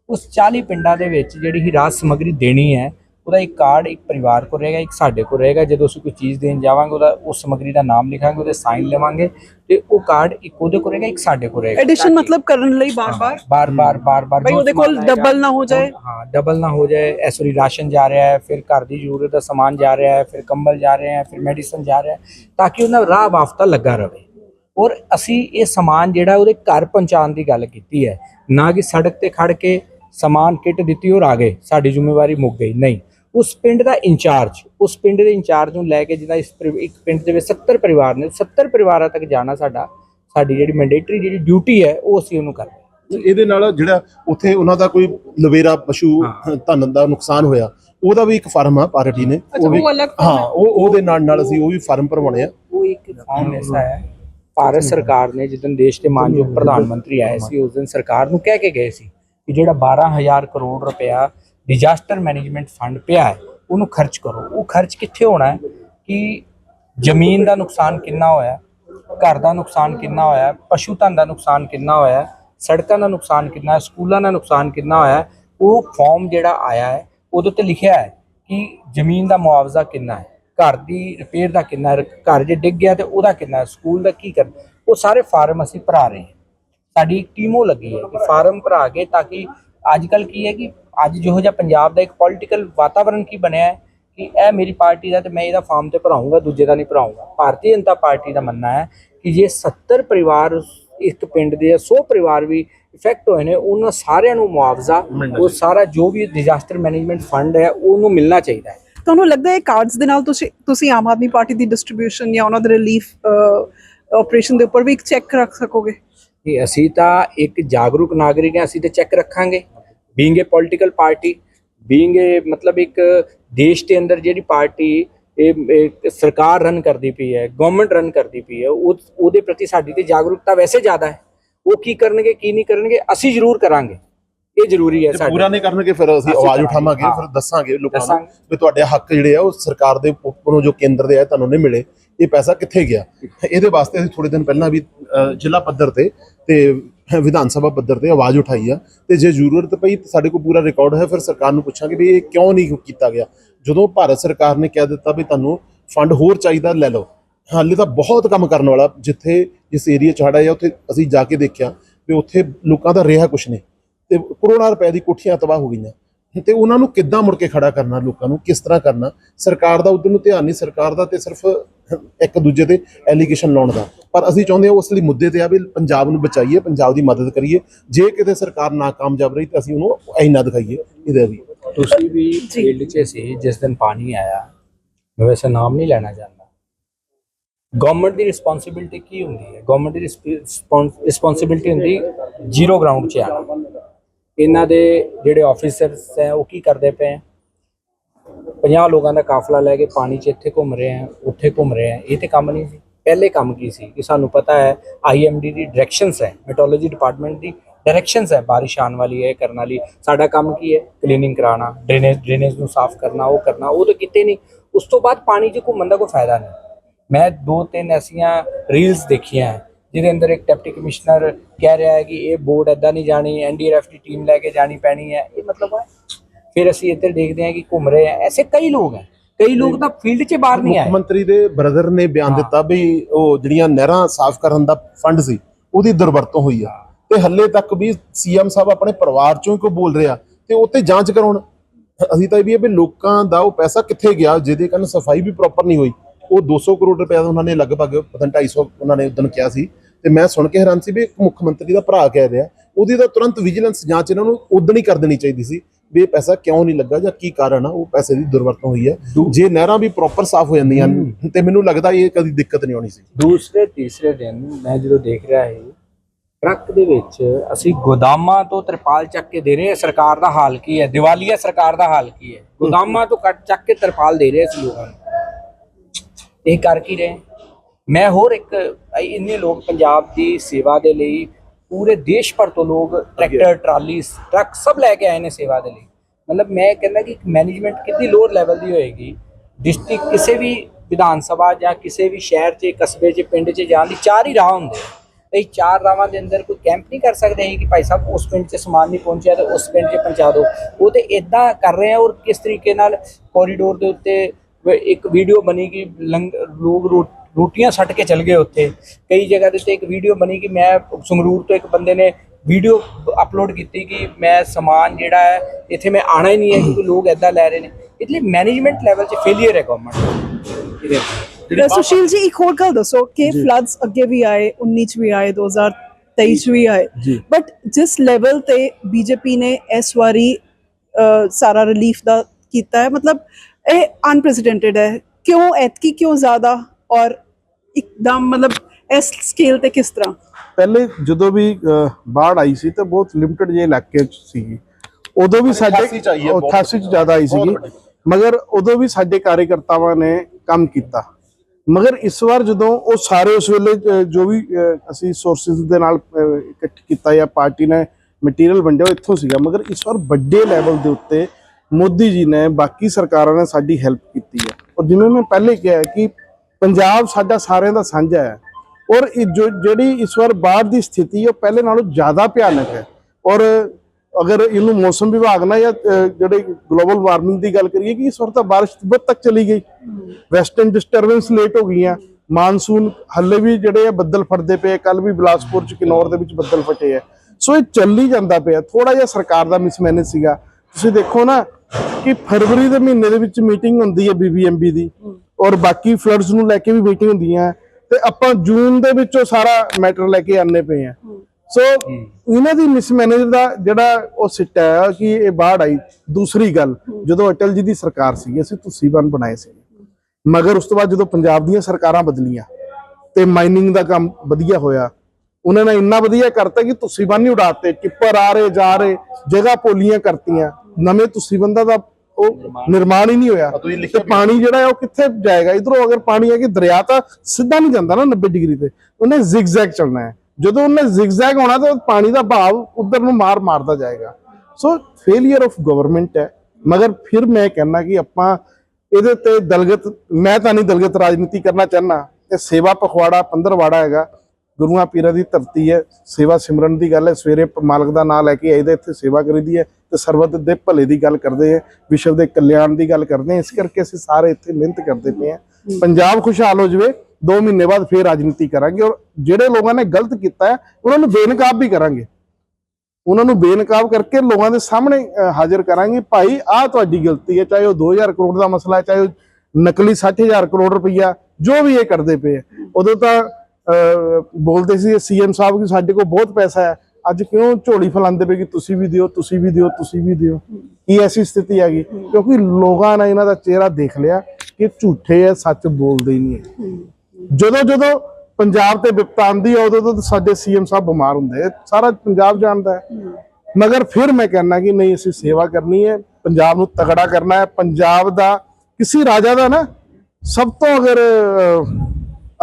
ਉਸ 40 ਪਿੰਡਾਂ ਦੇ ਵਿੱਚ ਜਿਹੜੀ ਹੀ ਰਾਜ ਸਮੱਗਰੀ ਦੇਣੀ ਹੈ ਉਹਦਾ ਇੱਕ ਕਾਰਡ ਇੱਕ ਪਰਿਵਾਰ ਕੋਲ ਰਹੇਗਾ ਇੱਕ ਸਾਡੇ ਕੋਲ ਰਹੇਗਾ। ਜਦੋਂ ਅਸੀਂ ਕੋਈ ਚੀਜ਼ ਦੇਣ ਜਾਵਾਂਗੇ ਉਹਦਾ ਉਸ ਸਮੱਗਰੀ ਦਾ ਨਾਮ ਲਿਖਾਂਗੇ ਉਹਦੇ ਸਾਈਨ ਲਵਾਂਗੇ ਤੇ ਉਹ ਕਾਰਡ ਇੱਕ ਉਹਦੇ ਕੋਲ ਰਹੇਗਾ ਇੱਕ ਸਾਡੇ ਕੋਲ ਰਹੇਗਾ। ਐਡੀਸ਼ਨ ਮਤਲਬ ਕਰਨ ਲਈ ਬਾਰ-ਬਾਰ? ਬਾਰ ਬਾਰ ਬਾਰ ਬਾਰ ਬਈ ਉਹਦੇ ਕੋਲ double ਨਾ ਹੋ ਜਾਏ। ਹਾਂ ਡਬਲ ਨਾ ਹੋ ਜਾਏ। ਐ ਸੋਰੀ ਰਾਸ਼ਨ ਜਾ ਰਿਹਾ ਹੈ ਫਿਰ ਘਰ ਦੀ ਜ਼ਰੂਰਤ ਦਾ ਸਮਾਨ ਜਾ ਰਿਹਾ ਹੈ ਫਿਰ ਕੰਬਲ ਜਾ ਰਹੇ ਹੈ ਫਿਰ ਮੈਡੀਸਨ ਜਾ ਰਿਹਾ ਹੈ ਤਾਂ ਕਿ ਉਹਨਾਂ ਰਾਹ ਵਾਫਤਾ ਲੱਗਾ ਰਵੇ ਔਰ ਅਸੀਂ ਇਹ ਸਮਾਨ ਜਿਹੜਾ ਉਹਦੇ ਘਰ ਪਹੁੰਚਾਉਣ ਦੀ ਗੱਲ ਕੀਤੀ ਹੈ ਨਾ ਕਿ ਸੜਕ ਤੇ ਖੜ ਕੇ ਸਮਾਨ ਕਿੱਟ ਦਿੱਤੀ ਔਰ ਆ ਗਏ ਸਾਡੀ ਜ਼ਿੰਮੇਵਾਰੀ ਮੁੱਕ ਗਈ। ਨਹੀਂ ਉਸ ਪਿੰਡ ਦਾ ਇੰਚਾਰਜ ਉਸ ਪਿੰਡ ਦੇ ਇੰਚਾਰਜ ਨੂੰ ਲੈ ਕੇ ਜਿਹਦਾ ਇਸ ਇੱਕ ਪਿੰਡ ਦੇ ਵਿੱਚ 70 ਪਰਿਵਾਰ ਨੇ 70 ਪਰਿਵਾਰਾਂ ਤੱਕ ਜਾਣਾ ਸਾਡਾ ਸਾਡੀ ਜਿਹੜੀ ਮੈਂਡੇਟਰੀ ਜਿਹੜੀ ਡਿਊਟੀ ਹੈ ਉਹ ਅਸੀਂ ਉਹਨੂੰ ਕਰਦੇ ਹਾਂ। ਇਹਦੇ ਨਾਲ ਜਿਹੜਾ ਉੱਥੇ ਉਹਨਾਂ ਦਾ ਕੋਈ ਲਵੇਰਾ ਪਸ਼ੂ ਧਨ ਦਾ ਨੁਕਸਾਨ ਹੋਇਆ ਉਹਦਾ ਵੀ ਇੱਕ ਫਾਰਮ ਆ ਪਾਰਟੀ ਨੇ ਵੀ ਉਹ form ਹਾਂ ਉਹ ਉਹਦੇ ਨਾਲ ਨਾਲ ਅਸੀਂ ਉਹ ਵੀ ਫਾਰਮ ਭਰਵਾਉਣੇ ਆ। ਉਹ ਇੱਕ ਫਾਰਮ ਐਸਾ ਹੈ ਭਾਰਤ ਸਰਕਾਰ ਨੇ ਜਿੱਦਨ ਦੇਸ਼ ਦੇ ਮਾਨਯੋਗ ਪ੍ਰਧਾਨ ਮੰਤਰੀ ਆਏ ਸੀ ਉਸ ਦਿਨ ਸਰਕਾਰ ਨੂੰ ਕਹਿ ਕੇ ਗਏ ਸੀ ਕਿ ਜਿਹੜਾ 12000 ਕਰੋੜ ਰੁਪਇਆ ਡਿਜ਼ਾਸਟਰ ਮੈਨੇਜਮੈਂਟ ਫੰਡ ਪਿਆ ਹੈ, ਉਹਨੂੰ ਖਰਚ ਕਰੋ। ਉਹ ਖਰਚ ਕਿੱਥੇ ਹੋਣਾ ਹੈ? ਕਿ ਜ਼ਮੀਨ ਦਾ ਨੁਕਸਾਨ ਕਿੰਨਾ ਹੋਇਆ ਘਰ ਦਾ ਨੁਕਸਾਨ ਕਿੰਨਾ ਹੋਇਆ ਪਸ਼ੂ ਧਨ ਦਾ ਨੁਕਸਾਨ ਕਿੰਨਾ ਹੋਇਆ ਸੜਕਾਂ ਦਾ ਨੁਕਸਾਨ ਕਿੰਨਾ ਸਕੂਲਾਂ ਦਾ ਨੁਕਸਾਨ ਕਿੰਨਾ ਹੋਇਆ ਉਹ ਫਾਰਮ ਜਿਹੜਾ ਆਇਆ ਹੈ, ਉਹਦੇ ਤੇ ਲਿਖਿਆ ਹੈ ਕਿ ਜ਼ਮੀਨ ਦਾ ਮੁਆਵਜ਼ਾ ਕਿੰਨਾ ਹੈ, ਘਰ ਦੀ ਰਿਪੇਅਰ ਦਾ ਕਿੰਨਾ ਘਰ ਜੇ ਡਿੱਗ ਗਿਆ ਤੇ ਉਹਦਾ ਕਿੰਨਾ ਸਕੂਲ ਦਾ ਕੀ ਕਰ, ਉਹ ਸਾਰੇ ਫਾਰਮ ਅਸੀਂ ਭਰਾ ਰਹੇ ਹਾਂ। ਸਾਡੀ ਇੱਕ ਟੀਮੋ ਲੱਗੀ ਹੈ ਕਿ ਫਾਰਮ ਭਰਾ ਕੇ ਤਾਂ ਕਿ ਅੱਜ ਕੱਲ ਕੀ ਹੈ ਕਿ ਅੱਜ ਜਿਹੋ ਜਿਹਾ ਪੰਜਾਬ ਦਾ ਇੱਕ ਪੋਲਿਟੀਕਲ ਵਾਤਾਵਰਣ ਕੀ ਬਣਿਆ ਹੈ ਕਿ ਇਹ ਮੇਰੀ ਪਾਰਟੀ ਦਾ ਤੇ ਮੈਂ ਇਹਦਾ ਫਾਰਮ ਤੇ ਭਰਾਉਂਗਾ ਦੂਜੇ ਦਾ ਨਹੀਂ ਭਰਾਉਂਗਾ ਭਾਰਤੀ ਜਨਤਾ ਪਾਰਟੀ ਦਾ ਮੰਨਣਾ ਹੈ ਕਿ ਜੇ 70 ਪਰਿਵਾਰ ਇੱਕ ਪਿੰਡ ਦੇ ਜਾਂ 100 ਪਰਿਵਾਰ ਵੀ ਇਫੈਕਟ ਹੋਏ ਨੇ ਉਹਨਾਂ ਸਾਰਿਆਂ ਨੂੰ ਮੁਆਵਜ਼ਾ ਉਹ ਸਾਰਾ ਜੋ ਵੀ ਡਿਜ਼ਾਸਟਰ ਮੈਨੇਜਮੈਂਟ ਫੰਡ ਹੈ ਉਹਨੂੰ ਮਿਲਣਾ ਚਾਹੀਦਾ ਹੈ। ਤੁਹਾਨੂੰ ਲੱਗਦਾ ਹੈ ਕਾਰਡਸ ਦੇ ਨਾਲ ਤੁਸੀਂ ਤੁਸੀਂ ਆਮ ਆਦਮੀ ਪਾਰਟੀ ਦੀ ਡਿਸਟ੍ਰੀਬਿਊਸ਼ਨ ਜਾਂ ਉਹਨਾਂ ਦੇ ਰਿਲੀਫ ਆਪਰੇਸ਼ਨ ਦੇ ਉੱਪਰ ਵੀ ਇੱਕ ਚੈੱਕ ਰੱਖ ਸਕੋਗੇ? ਕਿ ਅਸੀਂ ਤਾਂ ਇੱਕ ਜਾਗਰੂਕ ਨਾਗਰਿਕ ਹਾਂ ਅਸੀਂ ਤੇ ਚੈੱਕ ਰੱਖਾਂਗੇ। Being a political party being a ਮਤਲਬ ਇੱਕ ਦੇਸ਼ ਦੇ ਅੰਦਰ ਜਿਹੜੀ ਪਾਰਟੀ ਇਹ ਸਰਕਾਰ ਰਨ ਕਰਦੀ ਪਈ ਹੈ ਗਵਰਨਮੈਂਟ ਰਨ ਕਰਦੀ ਪਈ ਹੈ ਉਹ ਉਹਦੇ ਪ੍ਰਤੀ ਸਾਡੀ ਤੇ ਜਾਗਰੂਕਤਾ ਵੈਸੇ ਜ਼ਿਆਦਾ ਹੈ। ਉਹ ਕੀ ਕਰਨਗੇ ਕੀ ਨਹੀਂ ਕਰਨਗੇ ਅਸੀਂ ਜ਼ਰੂਰ ਕਰਾਂਗੇ। ਇਹ ਜ਼ਰੂਰੀ ਹੈ ਸਾਡੇ ਪੂਰਾ ਨਹੀਂ ਕਰਨਗੇ ਫਿਰ ਅਸੀਂ ਆਵਾਜ਼ ਉਠਾਵਾਂਗੇ। ਫਿਰ ਦੱਸਾਂਗੇ ਲੋਕਾਂ ਨੂੰ। ਵੀ ਤੁਹਾਡੇ ਹੱਕ ਜਿਹੜੇ ਆ ਉਹ ਸਰਕਾਰ ਦੇ ਉੱਪਰੋਂ ਜੋ ਕੇਂਦਰ ਦੇ ਆ ਤੁਹਾਨੂੰ ਨਹੀਂ ਮਿਲੇ। ਇਹ ਪੈਸਾ ਕਿੱਥੇ ਗਿਆ? ਇਹਦੇ ਵਾਸਤੇ ਅਸੀਂ ਥੋੜੇ ਦਿਨ ਪਹਿਲਾਂ ਵੀ ਅ, ਜ਼ਿਲ੍ਹਾ ਪੱਧਰ ਤੇ ਤੇ ਵਿਧਾਨ ਸਭਾ ਪੱਧਰ ਤੇ ਆਵਾਜ਼ ਉਠਾਈ ਆ ਤੇ ਜੇ ਜ਼ਰੂਰਤ ਪਈ ਸਾਡੇ ਕੋਲ ਪੂਰਾ ਰਿਕਾਰਡ ਹੈ, ਫਿਰ ਸਰਕਾਰ ਨੂੰ ਪੁੱਛਾਂਗੇ ਵੀ ਇਹ ਕਿਉਂ ਨਹੀਂ ਕੀਤਾ ਗਿਆ। ਜਦੋਂ ਭਾਰਤ ਸਰਕਾਰ ਨੇ ਕਹਿ ਦਿੱਤਾ ਵੀ ਤੁਹਾਨੂੰ ਫੰਡ ਹੋਰ ਚਾਹੀਦਾ, ਲੈ ਲਓ। ਹਾਲੇ ਤਾਂ ਬਹੁਤ ਕੰਮ ਕਰਨ ਵਾਲਾ, ਜਿੱਥੇ ਜਿਸ ਏਰੀਆ ਚ ਹੜਾ ਹੈ ਉੱਥੇ ਅਸੀਂ ਜਾ ਕੇ ਦੇਖਿਆ ਵੀ ਉੱਥੇ ਲੋਕਾਂ ਦਾ ਰਿਹਾ ਕੁਛ ਨਹੀਂ। ਤੇ ਕਰੋੜਾਂ ਰੁਪਏ ਦੀ ਕੋਠੀਆਂ ਤਬਾਹ ਹੋ ਗਈਆਂ। ਤੇ ਉਹਨਾਂ ਨੂੰ ਕਿੱਦਾਂ ਮੁੜ ਕੇ ਖੜਾ ਕਰਨਾ, ਲੋਕਾਂ ਨੂੰ ਕਿਸ ਤਰ੍ਹਾਂ ਕਰਨਾ? ਸਰਕਾਰ ਦਾ ਉਧਰ ਨੂੰ ਧਿਆਨ ਨਹੀਂ, ਸਰਕਾਰ ਦਾ ਤੇ ਸਿਰਫ ਇੱਕ ਦੂਜੇ ਤੇ ਐਲੀਗੇਸ਼ਨ ਲਾਉਣ ਦਾ। ਪਰ ਅਸੀਂ ਚਾਹੁੰਦੇ ਹਾਂ ਉਸ ਲਈ ਮੁੱਦੇ ਤੇ ਆ ਵੀ ਪੰਜਾਬ ਨੂੰ ਬਚਾਈਏ ਪੰਜਾਬ ਦੀ ਮਦਦ ਕਰੀਏ। ਜੇ ਕਿਤੇ ਸਰਕਾਰ ਨਾਕਾਮਯਾਬ ਰਹੀ ਤਾਂ ਅਸੀਂ ਉਹਨੂੰ ਐਨਾ ਦਿਖਾਈਏ ਇਹਦਾ ਵੀ। ਤੁਸੀਂ ਵੀ ਫੀਲਡ 'ਚ ਸੀ ਜਿਸ ਦਿਨ ਪਾਣੀ ਆਇਆ ਮੈਂ ਵੈਸੇ ਨਾਮ ਨਹੀਂ ਲੈਣਾ ਚਾਹੁੰਦਾ। ਗਵਰਨਮੈਂਟ ਦੀ ਰਿਸਪੌਂਸਿਬਿਲਟੀ ਕੀ ਹੁੰਦੀ ਹੈ? ਗਵਰਨਮੈਂਟ ਦੀ ਰਿਸਪੌਂਸਿਬਿਲਟੀ ਹੁੰਦੀ ਜ਼ੀਰੋ ਗਰਾਊਂਡ 'ਚ ਆਣਾ ਇਹਨਾਂ ਦੇ ਜਿਹੜੇ ਆਫੀਸਰਸ ਹੈ ਉਹ ਕੀ ਕਰਦੇ ਪਏ ਹੈ 50 ਲੋਕਾਂ ਦਾ ਕਾਫਲਾ ਲੈ ਕੇ ਪਾਣੀ 'ਚ ਇੱਥੇ ਘੁੰਮ ਰਹੇ ਆ ਉੱਥੇ ਘੁੰਮ ਰਹੇ ਆ ਇਹ ਤੇ ਕੰਮ ਨਹੀਂ ਸੀ। ਪਹਿਲੇ ਕੰਮ ਕੀ ਸੀ ਕਿ ਸਾਨੂੰ ਪਤਾ ਹੈ ਆਈਐਮਡੀ ਦੀ ਡਾਇਰੈਕਸ਼ਨਸ ਹੈ ਮੈਟੋਲੋਜੀ ਡਿਪਾਰਟਮੈਂਟ ਦੀ ਡਾਇਰੈਕਸ਼ਨਸ ਹੈ ਬਾਰਿਸ਼ ਆਉਣ ਵਾਲੀ ਹੈ ਇਹ ਕਰਨ ਵਾਲੀ। ਸਾਡਾ ਕੰਮ ਕੀ ਹੈ? ਕਲੀਨਿੰਗ ਕਰਾਉਣਾ ਡਰੇਨੇਜ ਡਰੇਨੇਜ ਨੂੰ ਸਾਫ਼ ਕਰਨਾ ਉਹ ਕਰਨਾ ਉਹ ਤਾਂ ਕਿਤੇ ਨਹੀਂ। ਉਸ ਤੋਂ ਬਾਅਦ ਪਾਣੀ 'ਚ ਘੁੰਮਣ ਦਾ ਕੋਈ ਫਾਇਦਾ ਨਹੀਂ। ਮੈਂ ਦੋ ਤਿੰਨ ਐਸੀਆਂ ਰੀਲਸ ਦੇਖੀਆਂ ਹੈ, ਜਿਹਦੇ ਅੰਦਰ ਇੱਕ ਡਿਪਟੀ ਕਮਿਸ਼ਨਰ ਕਹਿ ਰਿਹਾ ਹੈ ਕਿ ਇਹ ਬੋਰਡ ਐਦਾਂ ਨਹੀਂ ਜਾਣੀ ਐਨਡੀਆਰਐਫ ਦੀ ਟੀਮ ਲੈ ਕੇ ਜਾਣੀ ਪੈਣੀ ਹੈ। ਇਹ ਮਤਲਬ ਹੈ ਫਿਰ ਅਸੀਂ ਇੱਧਰ ਦੇਖਦੇ ਹਾਂ ਕਿ ਘੁੰਮ ਰਹੇ ਆ ਐਸੇ ਕਈ ਲੋਕ ਹੈ। ਕਈ ਲੋਕ ਤਾਂ ਫੀਲਡ 'ਚ ਬਾਹਰ ਨਹੀਂ ਮੁੱਖ ਆਏ ਮੰਤਰੀ ਦੇ ਬ੍ਰਦਰ ਨੇ ਬਿਆਨ ਦਿੱਤਾ ਵੀ ਉਹ ਜਿਹੜੀਆਂ ਨਹਿਰਾਂ ਸਾਫ਼ ਕਰਨ ਦਾ ਫੰਡ ਸੀ ਉਹਦੀ ਦੁਰਵਰਤੋਂ ਹੋਈ ਆ। ਤੇ ਹੱਲੇ ਤੱਕ ਵੀ ਸੀਐਮ ਸਾਹਿਬ ਆਪਣੇ ਪਰਿਵਾਰ ਚੋਂ ਹੀ ਕੋਈ ਬੋਲ ਰਿਹਾ ਤੇ ਉੱਤੇ ਜਾਂਚ ਕਰਾਉਣ। ਅਸੀਂ ਤਾਂ ਇਹ ਵੀ ਇਹ ਵੀ ਲੋਕਾਂ ਦਾ ਉਹ ਪੈਸਾ ਕਿੱਥੇ ਗਿਆ ਜਿਹਦੇ ਕਾਰਨ ਸਫ਼ਾਈ ਵੀ ਪ੍ਰੋਪਰ ਨਹੀਂ ਹੋਈ। ਉਹ 200 ਕਰੋੜ ਰੁਪਏ ਦਾ ਉਹਨਾਂ ਨੇ ਲਗਭਗ ਪਤਾ ਨਹੀਂ 250 ਉਹਨਾਂ ਨੇ ਉਦੋਂ ਕਿਹਾ ਸੀ। ਤੇ ਮੈਂ ਸੁਣ ਕੇ ਹੈਰਾਨ ਸੀ ਵੀ ਇੱਕ ਮੁੱਖ ਮੰਤਰੀ ਦਾ ਭਰਾ ਕਹਿ ਰਿਹਾ ਉਹਦੀ ਤਾਂ ਤੁਰੰਤ ਵਿਜੀਲੈਂਸ ਜਾਂਚ ਇਹਨਾਂ ਨੂੰ ਉਦੋਂ ਹੀ ਕਰ ਦੇਣੀ ਚਾਹੀਦੀ ਸੀ। ਵੀ ਇਹ ਪੈਸਾ ਕਿਉਂ ਨਹੀਂ ਲੱਗਾ ਜਾਂ ਕੀ ਕਾਰਨ ਆ ਉਹ ਪੈਸੇ ਦੀ ਦੁਰਵਰਤੋਂ ਹੋਈ ਹੈ ਜੇ ਨਹਿਰਾਂ ਵੀ ਪ੍ਰੋਪਰ ਸਾਫ਼ ਹੋ ਜਾਂਦੀਆਂ ਤੇ ਮੈਨੂੰ ਲੱਗਦਾ ਇਹ ਕਦੀ ਦਿੱਕਤ ਨਹੀਂ ਆਉਣੀ ਸੀ। ਦੂਸਰੇ ਤੀਸਰੇ ਦਿਨ ਮੈਂ ਜਦੋਂ ਦੇਖ ਰਿਹਾ ਸੀ ਟਰੱਕ ਦੇ ਵਿੱਚ ਅਸੀਂ ਗੋਦਾਮਾਂ ਤੋਂ ਤਰਪਾਲ ਚੱਕ ਕੇ ਦੇ ਰਹੇ ਹਾਂ। ਸਰਕਾਰ ਦਾ ਹਾਲ ਕੀ ਹੈ? ਦੀਵਾਲੀਆ ਸਰਕਾਰ ਦਾ ਹਾਲ ਕੀ ਹੈ? ਗੋਦਾਮਾਂ ਤੋਂ ਕੱਟ ਚੱਕ ਕੇ ਤਰਪਾਲ ਦੇ ਰਹੇ ਸੀ ਲੋਕਾਂ ਨੂੰ। ਇਹ ਕਰ ਕੀ ਰਹੇ? ਮੈਂ ਹੋਰ ਇੱਕ ਇੰਨੇ ਲੋਕ ਪੰਜਾਬ ਦੀ ਸੇਵਾ ਦੇ ਲਈ ਪੂਰੇ ਦੇਸ਼ ਭਰ ਤੋਂ ਲੋਕ ਟਰੈਕਟਰ ਟਰਾਲੀ ਟਰੱਕ ਸਭ ਲੈ ਕੇ ਆਏ ਨੇ ਸੇਵਾ ਦੇ ਲਈ। ਮਤਲਬ ਮੈਂ ਕਹਿੰਦਾ ਕਿ ਮੈਨੇਜਮੈਂਟ ਕਿੰਨੀ ਲੋਅਰ ਲੈਵਲ ਦੀ ਹੋਏਗੀ। ਡਿਸਟ੍ਰਿਕਟ ਕਿਸੇ ਵੀ ਵਿਧਾਨ ਸਭਾ ਜਾਂ ਕਿਸੇ ਵੀ ਸ਼ਹਿਰ 'ਚ ਕਸਬੇ 'ਚ ਪਿੰਡ 'ਚ ਜਾਣ ਦੀ ਚਾਰ ਹੀ ਰਾਹ ਹੁੰਦੇ। ਇਹ ਚਾਰ ਰਾਵਾਂ ਦੇ ਅੰਦਰ ਕੋਈ ਕੈਂਪ ਨਹੀਂ ਕਰ ਸਕਦੇ ਕਿ ਭਾਈ ਸਾਹਿਬ ਉਸ ਪਿੰਡ 'ਚ ਸਮਾਨ ਨਹੀਂ ਪਹੁੰਚਿਆ ਤੇ ਉਸ ਪਿੰਡ 'ਚ ਪਹੁੰਚਾ ਦਿਓ। ਉਹ ਤੇ ਇਦਾਂ ਕਰ ਰਹੇ ਆ ਔਰ ਕਿਸ ਤਰੀਕੇ ਨਾਲ ਕੋਰੀਡੋਰ ਦੇ ਉੱਤੇ ਇੱਕ ਵੀਡੀਓ ਬਣੀ ਕਿ ਲੰਗ ਲੋਕ ਰੋ- ਰੋਟੀਆਂ ਸੱਟ ਕੇ ਚਲ ਗਏ ਉੱਥੇ। ਕਈ ਜਗ੍ਹਾ ਦੇ ਉੱਤੇ ਇੱਕ ਵੀਡੀਓ ਬਣੀ ਕਿ ਮੈਂ ਸੰਗਰੂਰ ਤੋਂ ਇੱਕ ਬੰਦੇ ਨੇ ਵੀਡੀਓ ਅਪਲੋਡ ਕੀਤੀ ਕਿ ਮੈਂ ਸਮਾਨ ਜਿਹੜਾ ਹੈ ਇੱਥੇ ਮੈਂ ਆਣਾ ਹੀ ਨਹੀਂ ਹੈ ਕਿਉਂਕਿ ਲੋਕ ਇਦਾਂ ਲੈ ਰਹੇ ਨੇ। ਇਤਲੀ ਮੈਨੇਜਮੈਂਟ ਲੈਵਲ 'ਚ ਫੇਲਿਅਰ ਹੈ ਗਵਰਨਮੈਂਟ ਇਹਦੇ ਸੁਸ਼ੀਲ ਜੀ ਇੱਕ ਹੋਰ ਗੱਲ ਦੱਸੋ ਕਿ ਫਲੱਡਸ ਅੱਗੇ ਵੀ ਆਏ 19 ਚ ਵੀ ਆਏ 2023 ਚ ਵੀ ਆਏ। ਬਟ ਜਿਸ ਲੈਵਲ ਤੇ ਬੀਜੇਪੀ ਨੇ ਇਸ ਵਾਰੀ ਸਾਰਾ ਰਿਲੀਫ ਦਾ ਕੀਤਾ ਹੈ ਮਤਲਬ ਇਹ ਅਨਪ੍ਰੈਸਿਡੈਂਟਡ ਹੈ। ਕਿਉਂ ਐਤਕੀ ਕਿਉਂ ਜ਼ਿਆਦਾ ਔਰ ਇੱਕਦਮ ਮਤਲਬ ਇਸ ਸਕੇਲ ਤੇ ਕਿਸ ਤਰ੍ਹਾਂ? ਪਹਿਲੇ ਜਦੋਂ ਵੀ ਬਾੜ ਆਈ ਸੀ ਤਾਂ ਬਹੁਤ ਲਿਮਟਿਡ ਜਿਹੇ ਇਲਾਕੇ ਚ ਸੀਗੀ। ਉਦੋਂ ਵੀ ਸਾਡੇ 88 ਚ ਆਈ ਹੈ, ਬਹੁਤ 88 ਚ ਜ਼ਿਆਦਾ ਆਈ ਸੀਗੀ। ਵੱਡੀ। ਮਗਰ ਉਦੋਂ ਵੀ ਸਾਡੇ ਕਾਰਜਕਰਤਾਵਾਂ ਨੇ ਕੰਮ ਕੀਤਾ। ਮਗਰ ਇਸ ਵਾਰ ਜਦੋਂ ਉਹ ਸਾਰੇ ਉਸ ਵੇਲੇ ਜੋ ਵੀ ਅਸੀਂ ਸੋਰਸਸ ਦੇ ਨਾਲ ਇਕੱਠ ਕੀਤਾ ਜਾਂ ਪਾਰਟੀ ਨੇ ਮਟੀਰੀਅਲ ਵੰਡਿਆ ਉਹ ਇੱਥੋਂ ਸੀਗਾ। ਮਗਰ ਇਸ ਵਾਰ ਵੱਡੇ ਲੈਵਲ ਦੇ ਉੱਤੇ ਮੋਦੀ ਜੀ ਨੇ ਬਾਕੀ ਸਰਕਾਰਾਂ ਨੇ ਸਾਡੀ ਹੈਲਪ ਕੀਤੀ ਹੈ। ਔਰ ਜਿਵੇਂ ਮੈਂ ਪਹਿਲੇ ਕਿਹਾ ਹੈ ਕਿ ਪੰਜਾਬ ਸਾਡਾ ਸਾਰਿਆਂ ਦਾ ਸਾਂਝਾ ਹੈ। ਔਰ ਇਹ ਜੋ ਜਿਹੜੀ ਇਸ ਵਾਰ ਬਾੜ ਦੀ ਸਥਿਤੀ ਹੈ, ਉਹ ਪਹਿਲੇ ਨਾਲੋਂ ਜ਼ਿਆਦਾ ਭਿਆਨਕ ਹੈ। ਔਰ ਅਗਰ ਇਹਨੂੰ ਮੌਸਮ ਵਿਭਾਗ ਨਾਲ ਜਾਂ ਜਿਹੜੇ ਗਲੋਬਲ ਵਾਰਮਿੰਗ ਦੀ ਗੱਲ ਕਰੀਏ ਕਿ ਇਸ ਵਾਰ ਤਾਂ ਬਾਰਿਸ਼ ਬਹੁਤ ਤੱਕ ਚਲੀ ਗਈ। ਵੈਸਟਰਨ ਡਿਸਟਰਬੈਂਸ ਲੇਟ ਹੋ ਗਈਆਂ। ਮਾਨਸੂਨ ਹੱਲੇ ਵੀ ਜਿਹੜੇ ਆ ਬੱਦਲ ਫਟਦੇ ਪਏ ਕੱਲ ਵੀ ਬਿਲਾਸਪੁਰ ਚ, ਕਿਨੌਰ ਦੇ ਵਿੱਚ ਬੱਦਲ ਫਟੇ ਆ। ਸੋ ਇਹ ਚੱਲੀ ਜਾਂਦਾ ਪਿਆ। ਥੋੜਾ ਜਿਹਾ ਸਰਕਾਰ ਦਾ ਮਿਸਮੈਨੇਜ ਸੀਗਾ। ਤੁਸੀਂ ਦੇਖੋ ਨਾ ਕਿ ਫਰਵਰੀ ਦੇ ਮਹੀਨੇ ਦੇ ਵਿੱਚ ਮੀਟਿੰਗ ਹੁੰਦੀ ਹੈ ਬੀਬੀਐਮਬੀ ਦੀ। ਔਰ ਬਾਕੀ ਫਲੱਡਸ ਨੂੰ ਲੈ ਕੇ ਵੀ ਮੀਟਿੰਗ ਹੁੰਦੀਆਂ। ਤੇ ਆਪਾਂ ਜੂਨ ਦੇ ਵਿੱਚ ਉਹ ਸਾਰਾ ਮੈਟਰ ਲੈ ਕੇ ਆਨੇ ਪਏ ਆ ਸੋ ਇਹਨਾਂ ਦੀ ਮਿਸਮੈਨੇਜ ਦਾ ਜਿਹੜਾ ਉਹ ਸਿੱਟਾ ਹੈ ਕਿ ਇਹ ਬਾੜ ਆਈ। ਦੂਸਰੀ ਗੱਲ ਜਦੋਂ ਅਟਲ ਜੀ ਦੀ ਸਰਕਾਰ ਸੀ ਅਸੀਂ ਤੁਸੀਂ ਬੰਨ ਬਣਾਏ ਸੀ। ਮਗਰ ਉਸ ਤੋਂ ਬਾਅਦ ਜਦੋਂ ਪੰਜਾਬ ਦੀਆਂ ਸਰਕਾਰਾਂ ਬਦਲੀਆਂ ਤੇ ਮਾਈਨਿੰਗ ਦਾ ਕੰਮ ਵਧੀਆ ਹੋਇਆ ਉਹਨਾਂ ਨੇ ਇੰਨਾ ਵਧੀਆ ਕਰਤਾ ਕਿ ਤੁਸੀਂ ਬੰਨ ਹੀ ਉਡਾਤੇ ਟਿੱਪਰ ਆ ਰਹੇ ਜਾ ਰਹੇ ਜਗ੍ਹਾ ਪੋਲੀਆਂ ਕਰਤੀਆਂ। ਨਵੇਂ ਤੁਸੀਂ ਬੰਦਾ ਦਾ ਉਹ ਨਿਰਮਾਣ ਹੀ ਨਹੀਂ ਹੋਇਆ। ਤੇ ਪਾਣੀ ਜਿਹੜਾ ਹੈ ਉਹ ਕਿੱਥੇ ਜਾਏਗਾ? ਇਧਰੋਂ ਅਗਰ ਪਾਣੀ ਹੈ ਕਿ ਦਰਿਆ ਤਾਂ ਸਿੱਧਾ ਨਹੀਂ ਜਾਂਦਾ ਨਾ 90 ਡਿਗਰੀ ਤੇ। ਉਹਨੇ ਜ਼ਿਗਜ਼ੈਗ ਚੱਲਣਾ ਹੈ। ਜਦੋਂ ਉਹਨੇ ਜ਼ਿਗਜ਼ੈਗ ਹੋਣਾ ਤਾਂ ਪਾਣੀ ਦਾ ਭਾਵ ਉਧਰ ਨੂੰ ਮਾਰ ਮਾਰਦਾ ਜਾਏਗਾ। ਸੋ ਫੇਲਿਅਰ ਆਫ ਗਵਰਨਮੈਂਟ ਹੈ। ਮਗਰ ਫਿਰ ਮੈਂ ਕਹਿੰਦਾ ਕਿ ਆਪਾਂ ਇਹਦੇ ਤੇ ਦਲਗਤ ਮੈਂ ਤਾਂ ਨਹੀਂ ਦਲਗਤ ਰਾਜਨੀਤੀ ਕਰਨਾ ਚਾਹਨਾ ਇਹ ਸੇਵਾ ਪਖਵਾੜਾ ਪੰਦਰਵਾੜਾ ਹੈਗਾ। ਗੁਰੂਆਂ ਪੀਰਾਂ ਦੀ ਧਰਤੀ ਹੈ ਸੇਵਾ ਸਿਮਰਨ ਦੀ ਗੱਲ ਹੈ ਸਵੇਰੇ ਮਾਲਕ ਦਾ ਨਾਮ ਲੈ ਕੇ ਆਈਦਾ ਇੱਥੇ ਸੇਵਾ ਕਰੀਦੀ ਹੈ ਤੇ ਸਰਬੱਤ ਦੇ ਭਲੇ ਦੀ ਗੱਲ ਕਰਦੇ ਆ ਵਿਸ਼ਵ ਦੇ ਕਲਿਆਣ ਦੀ ਗੱਲ ਕਰਦੇ ਆ ਇਸ ਕਰਕੇ ਅਸੀਂ ਸਾਰੇ ਇੱਥੇ ਮਿਹਨਤ ਕਰਦੇ ਪਏ ਆ ਪੰਜਾਬ ਖੁਸ਼ਹਾਲ ਹੋ ਜਾਵੇ 2 ਮਹੀਨੇ ਬਾਅਦ ਫੇਰ ਰਾਜਨੀਤੀ ਕਰਾਂਗੇ ਔਰ ਜਿਹੜੇ ਲੋਕਾਂ ਨੇ ਗਲਤ ਕੀਤਾ ਹੈ ਉਹਨਾਂ ਨੂੰ ਬੇਨਕਾਬ ਵੀ ਕਰਾਂਗੇ। ਉਹਨਾਂ ਨੂੰ ਬੇਨਕਾਬ ਕਰਕੇ ਲੋਕਾਂ ਦੇ ਸਾਹਮਣੇ ਹਾਜ਼ਰ ਕਰਾਂਗੇ ਭਾਈ ਆਹ ਤੁਹਾਡੀ ਗਲਤੀ ਹੈ ਚਾਹੇ ਉਹ 2000 ਕਰੋੜ ਦਾ ਮਸਲਾ ਹੈ ਚਾਹੇ ਨਕਲੀ 60000 ਕਰੋੜ ਰੁਪਈਆ ਜੋ ਵੀ ਇਹ ਕਰਦੇ ਪਏ ਆ। ਉਦੋਂ ਤਾਂ ਬੋਲਦੇ ਸੀ ਸੀਐਮ ਸਾਹਿਬ ਕਿ ਸਾਡੇ ਕੋਲ ਬਹੁਤ ਪੈਸਾ ਹੈ। ਅੱਜ ਕਿਉਂ ਝੋਲੀ ਫਲਾਉਂਦੇ ਪਏ ਕਿ ਤੁਸੀਂ ਵੀ ਦਿਓ, ਤੁਸੀਂ ਵੀ ਦਿਓ, ਤੁਸੀਂ ਵੀ ਦਿਓ? ਕੀ ਐਸੀ ਸਥਿਤੀ ਆ ਗਈ ਕਿਉਂਕਿ ਲੋਕਾਂ ਨੇ ਇਹਨਾਂ ਦਾ ਚਿਹਰਾ ਦੇਖ ਲਿਆ ਕਿ ਝੂਠੇ ਹੈ, ਸੱਚ ਬੋਲਦੇ ਨਹੀਂ ਹੈ। ਜਦੋਂ ਜਦੋਂ ਪੰਜਾਬ ਤੇ ਵਿਪਤਾ ਆਉਂਦੀ ਹੈ ਉਦੋਂ ਉਦੋਂ ਸਾਡੇ ਸੀਐਮ ਸਾਹਿਬ ਬਿਮਾਰ ਹੁੰਦੇ ਆ। ਸਾਰਾ ਪੰਜਾਬ ਜਾਣਦਾ ਹੈ। ਮਗਰ ਫਿਰ ਮੈਂ ਕਹਿੰਦਾ ਕਿ ਨਹੀਂ, ਅਸੀਂ ਸੇਵਾ ਕਰਨੀ ਹੈ, ਪੰਜਾਬ ਨੂੰ ਤਗੜਾ ਕਰਨਾ ਹੈ। ਪੰਜਾਬ ਦਾ, ਕਿਸੇ ਰਾਜਾ ਦਾ ਨਾ, ਸਭ ਤੋਂ ਅਗਰ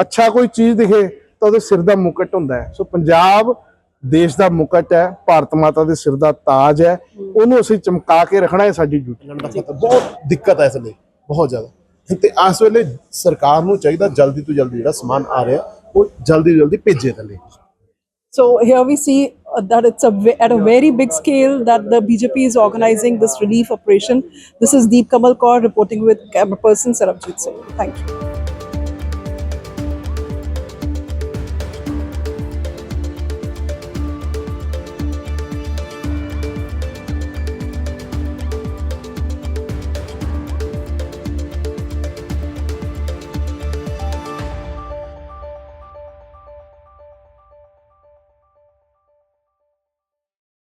ਅੱਛਾ ਕੋਈ ਚੀਜ਼ ਦਿਖੇ ਤਾਂ ਉਹਦੇ ਸਿਰ ਦਾ ਮੁਕਟ ਹੁੰਦਾ ਹੈ ਸੋ ਪੰਜਾਬ ਦੇਸ਼ ਦਾ ਮੁਕਟ ਹੈ ਭਾਰਤ ਮਾਤਾ ਦੇ ਸਿਰ ਦਾ ਤਾਜ ਹੈ ਉਹਨੂੰ ਅਸੀਂ ਚਮਕਾ ਕੇ ਰੱਖਣਾ ਹੈ ਸਾਡੀ ਡਿਊਟੀ ਬਹੁਤ ਦਿੱਕਤ ਹੈ ਇਸ ਲਈ ਬਹੁਤ ਜ਼ਿਆਦਾ ਤੇ ਇਸ ਵੇਲੇ ਸਰਕਾਰ ਨੂੰ ਚਾਹੀਦਾ ਜਲਦੀ ਤੋਂ ਜਲਦੀ ਜਿਹੜਾ ਸਮਾਨ ਆ ਰਿਹਾ ਉਹ ਜਲਦੀ ਤੋਂ ਜਲਦੀ ਭੇਜੇ ਥੱਲੇ So here we see uh, that it's a at a very big scale that the BJP is organizing this relief operation. This is Deep Kamal Kaur reporting with camera person Sarabjit Singh. Thank you.